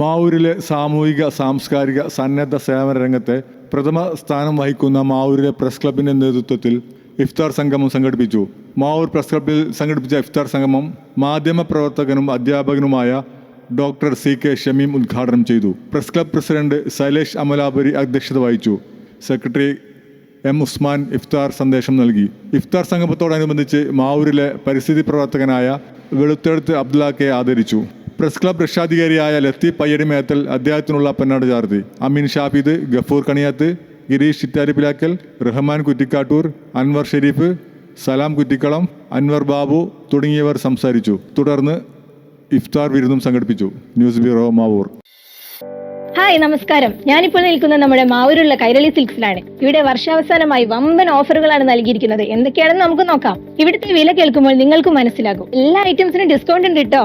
മാവൂരിലെ സാമൂഹിക സാംസ്കാരിക സന്നദ്ധ സേവന രംഗത്തെ പ്രഥമ സ്ഥാനം വഹിക്കുന്ന മാവൂരിലെ പ്രസ് ക്ലബിന്റെ നേതൃത്വത്തിൽ ഇഫ്താർ സംഗമം സംഘടിപ്പിച്ചു. മാവൂർ പ്രസ് ക്ലബിൽ സംഘടിപ്പിച്ച ഇഫ്താർ സംഗമം മാധ്യമ പ്രവർത്തകനും അധ്യാപകനുമായ ഡോക്ടർ സി കെ ഷമീം ഉദ്ഘാടനം ചെയ്തു. Press club president Shailesh Amalapuri അധ്യക്ഷത വഹിച്ചു. സെക്രട്ടറി എം ഉസ്മാൻ ഇഫ്താർ സന്ദേശം നൽകി. ഇഫ്താർ സംഗമത്തോടനുബന്ധിച്ച് മാവൂരിലെ പരിസ്ഥിതി പ്രവർത്തകനായ വെളുത്തെഴുത്ത് അബ്ദുല്ലാക്കെ ആദരിച്ചു. പ്രസ് ക്ലബ് രക്ഷാധികാരിയായ ലത്തീഫ് പയ്യടി മേത്തൽ അദ്ദേഹത്തിനുള്ള പൊന്നാട് ചാർത്തി അമീൻ ഷാഫിദ് ഗഫൂർ കണിയാത്ത് ഗിരീഷ് ചിറ്റാരിപ്പിലാക്കൽ റഹ്മാൻ കുറ്റിക്കാട്ടൂർ അൻവർ ഷെരീഫ് സലാം കുറ്റിക്കളം അൻവർ ബാബു തുടങ്ങിയവർ സംസാരിച്ചു. തുടർന്ന് ഇഫ്താർ വിരുന്നും സംഘടിപ്പിച്ചു. News bureau Mavoor. ഹായ് നമസ്കാരം. ഞാനിപ്പോൾ നിൽക്കുന്നത് നമ്മുടെ മാവൂരുള്ള കൈരളി സിൽക്സിലാണ്. ഇവിടെ വർഷാവസാനമായി വമ്പൻ ഓഫറുകളാണ് നൽകിയിരിക്കുന്നത്. എന്തൊക്കെയാണെന്ന് നമുക്ക് നോക്കാം. ഇവിടുത്തെ വില കേൾക്കുമ്പോൾ നിങ്ങൾക്ക് മനസ്സിലാകും. എല്ലാ ഐറ്റംസിനും ഡിസ്കൗണ്ട് ഉണ്ട് കേട്ടോ